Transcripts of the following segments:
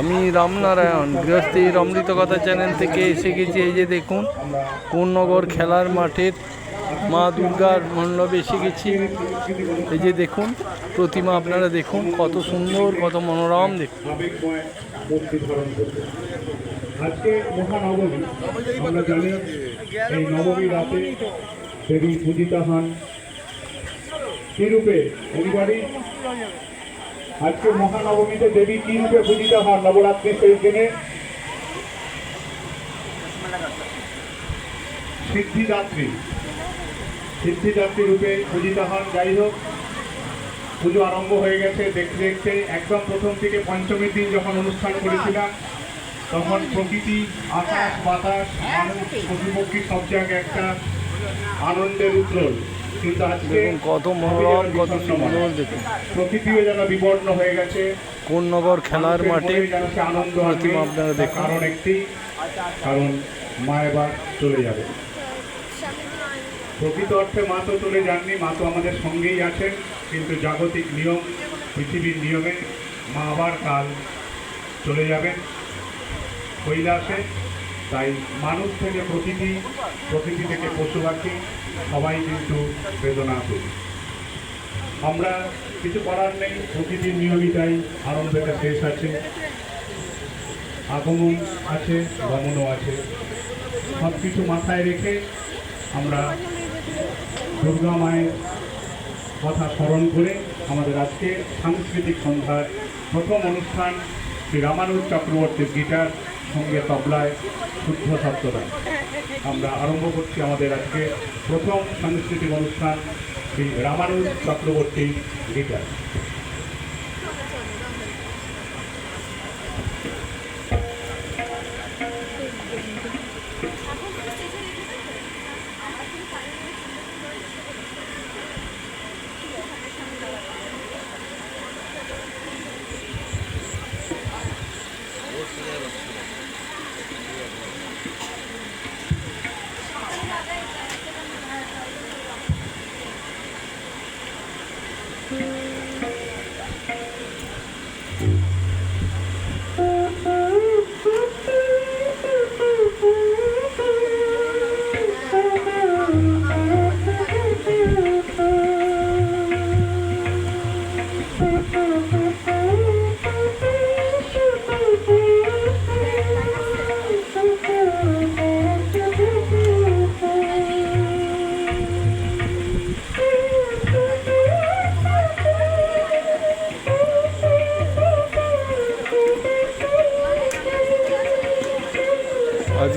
আমি রামনারায়ণ গৃহস্থী অমৃত কথা চ্যানেল থেকে এসে গেছি, এই যে দেখুন কোন্নগর খেলার মাঠের মা দুর্গার মণ্ডপে এসে গেছি। এই যে দেখুন, প্রতিমা আপনারা দেখুন, কত সুন্দর, কত মনোরম দেখুন। দেবী পূজিতা হন। আজকে মহানবমীতে দেবী কি রূপে পূজিতা হন নবরাত্রি সেই দিনে। সিদ্ধিদাত্রী। সিদ্ধিদাত্রী রূপে পূজিত হন। যাই হোক, পুজো আরম্ভ হয়ে গেছে, দেখতে দেখতে। একদম প্রথম থেকে পঞ্চমীর দিন যখন অনুষ্ঠান করেছিলাম, তখন প্রকৃতি, আকাশ, বাতাস, মানুষ, পশুপক্ষী সব জায়গায় একটা আনন্দের উত্তর কিন্তু আজকে কত মনোরম কত সুন্দর দেখুন প্রকৃতিও যেন বিবর্ণ হয়ে গেছে কোন্নগর খেলার মাঠে আনন্দ। প্রতিমা আপনারা দেখুন। কারণ একটি কারণ মা এবার চলে যাবে প্রকৃত অর্থে মা তো চলে যাননি মা তো আমাদের সঙ্গেই আছেন কিন্তু জাগতিক নিয়ম পৃথিবীর নিয়মে মা আবার কাল চলে যাবেন কৈলাসে তাই মানুষ থেকে প্রকৃতি প্রকৃতি থেকে পশু পাখি, সবাই কিন্তু বেদনা করি আমরা কিছু করার নেই প্রকৃতির নিয়মই তাই আরম্ভটা শেষ আছে, আগমন আছে, গমনও আছে। সব কিছু মাথায় রেখে আমরা দুর্গা মায়ের কথা স্মরণ করে আমাদের আজকে সাংস্কৃতিক সন্ধ্যার প্রথম অনুষ্ঠান শ্রী রামানুজ চক্রবর্তীর গিটার সঙ্গে তবলায় শুদ্ধ সপ্তরায় আমরা আরম্ভ করছি আমাদের আজকে প্রথম সাংস্কৃতিক অনুষ্ঠান, শ্রী রামানুজ চক্রবর্তী গিটার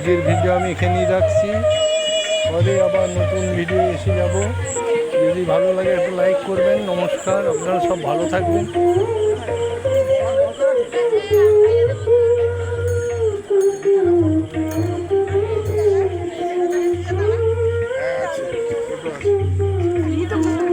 আজকের ভিডিও আমি এখানেই রাখছি। পরে আবার নতুন ভিডিও এসে যাব। যদি ভালো লাগে একটা লাইক করবেন, নমস্কার, আপনারা সব ভালো থাকবেন।